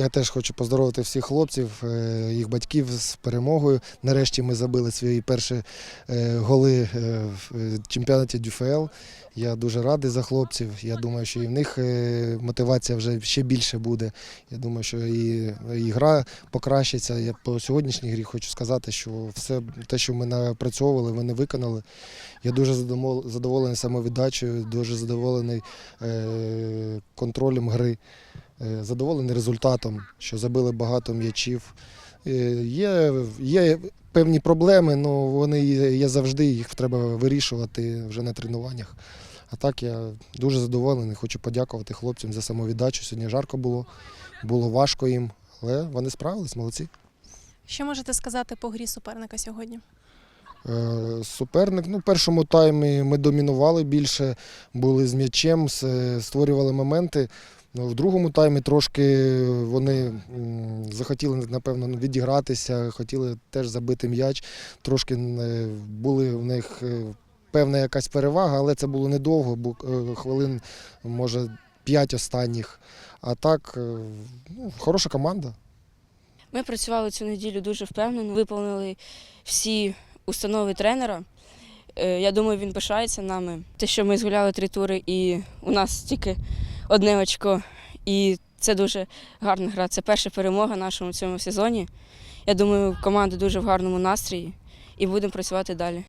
Я теж хочу поздоровити всіх хлопців, е, їх батьків з перемогою. Нарешті ми забили свої перші е, голи е, в чемпіонаті ДЮФЛ. Я дуже радий за хлопців. Я думаю, що і в них мотивація вже ще більше буде. Я думаю, що і, і гра покращиться. Я по сьогоднішній грі хочу сказати, що все те, що ми напрацьовували, вони виконали. Я дуже задоволений самовіддачею, дуже задоволений контролем гри. Е, Задоволений результатом, що забили багато м'ячів. Е, Є, є певні проблеми, але вони є завжди, їх треба вирішувати вже на тренуваннях. А так я дуже задоволений, хочу подякувати хлопцям за самовіддачу. Сьогодні жарко було, було важко їм, але вони справились, молодці. Що можете сказати по грі суперника сьогодні? Е, Суперник, ну, в першому таймі ми домінували більше, були з м'ячем, створювали моменти. Ну, В другому таймі трошки вони захотіли, напевно, відігратися, хотіли теж забити м'яч. Трошки е, були в них е, певна якась перевага, але це було недовго, бо е, хвилин, може, п'ять останніх. А так, ну, хороша команда. Ми працювали цю неділю дуже впевнено, виповнили всі установи тренера. Я думаю, він пишається нами. Те, що ми згуляли три тури, і у нас тільки одне очко. І це дуже гарна гра. Це перша перемога нашому цьому сезоні. Я думаю, команда дуже в гарному настрої і будемо працювати далі.